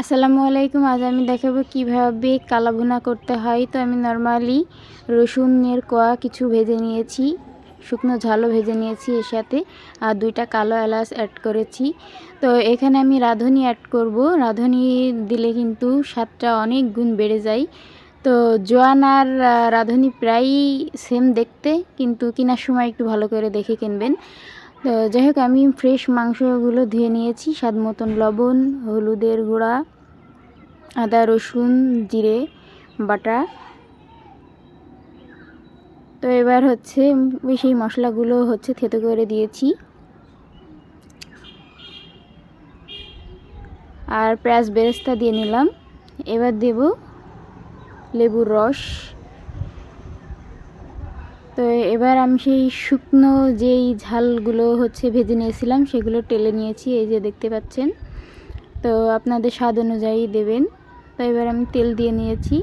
আসসালামু আলাইকুম, আজ আমি দেখাবো কীভাবে কালাভুনা করতে হয়। তো আমি নর্মালি রসুনের কোয়া কিছু ভেজে নিয়েছি, শুকনো ঝালও ভেজে নিয়েছি এর সাথে, আর দুইটা কালো এলাচ অ্যাড করেছি। তো এখানে আমি রাঁধুনি অ্যাড করব। রাঁধুনি দিলে কিন্তু স্বাদটা অনেক গুণ বেড়ে যায়। তো জোয়ান আর রাঁধুনি প্রায়ই সেম দেখতে, কিন্তু কেনার সময় একটু ভালো করে দেখে কিনবেন। তো যাই হোক আমি ফ্রেশ মাংসগুলো ধুয়ে নিয়েছি। স্বাদ মতন লবণ, হলুদের গুঁড়া, আদা, রসুন, জিরে, বাটা। তো এবার হচ্ছে সেই মশলাগুলো হচ্ছে থেতো করে দিয়েছি। আর পেঁয়াজ বেরেস্তা দিয়ে নিলাম। এবার দেব লেবুর রস। তো এবার আমি সেই শুকনো যেই ঝালগুলো হচ্ছে ভেজে নিয়েছিলাম, সেগুলো টেলে নিয়েছি, এই যে দেখতে পাচ্ছেন। তো আপনাদের স্বাদ অনুযায়ী দেবেন। তো এবার আমি তেল দিয়ে নিয়েছি,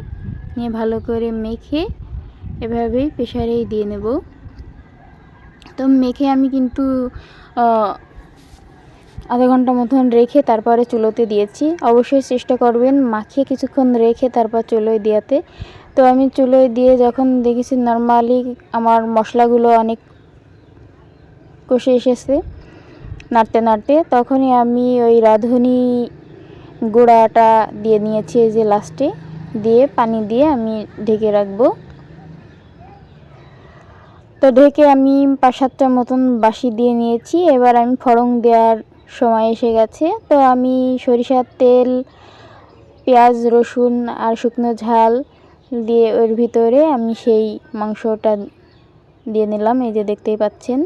নিয়ে ভালো করে মেখে এভাবেই প্রেশারেই দিয়ে নেব। তো মেখে আমি কিন্তু আধা ঘণ্টা মতন রেখে তারপরে চুলোতে দিয়েছি। অবশ্যই চেষ্টা করবেন মাখিয়ে কিছুক্ষণ রেখে তারপর চুলোয় দেওয়াতে। তো আমি চুলোয় দিয়ে যখন দেখেছি নর্মালি আমার মশলাগুলো অনেক কষে এসেছে নাড়তে নাড়তে, তখনই আমি ওই রাঁধুনি গুঁড়াটা দিয়ে নিয়েছি এই যে লাস্টে দিয়ে পানি দিয়ে আমি ঢেকে রাখব। তো ঢেকে আমি পাঁচ সাতটার মতন বাসি দিয়ে নিয়েছি। এবার আমি ফড়ং দেওয়ার সময় এসে গেছে। তো আমি সরিষার তেল, পেঁয়াজ, রসুন আর শুকনো ঝাল দিয়ে ওর ভিতরে আমি সেই মাংসটা দিয়ে নিলাম, এই যে দেখতেই পাচ্ছেন।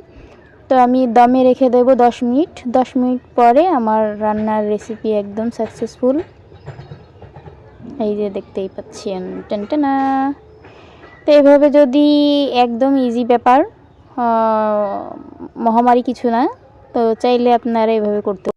তো আমি দমে রেখে দেবো দশ মিনিট। দশ মিনিট পরে আমার রান্নার রেসিপি একদম সাকসেসফুল এই যে দেখতেই পাচ্ছেন টেনটেনা তো এভাবে যদি একদম ইজি ব্যাপার মহামারী কিছু না, তো চাইলে আপনারা এভাবে করতে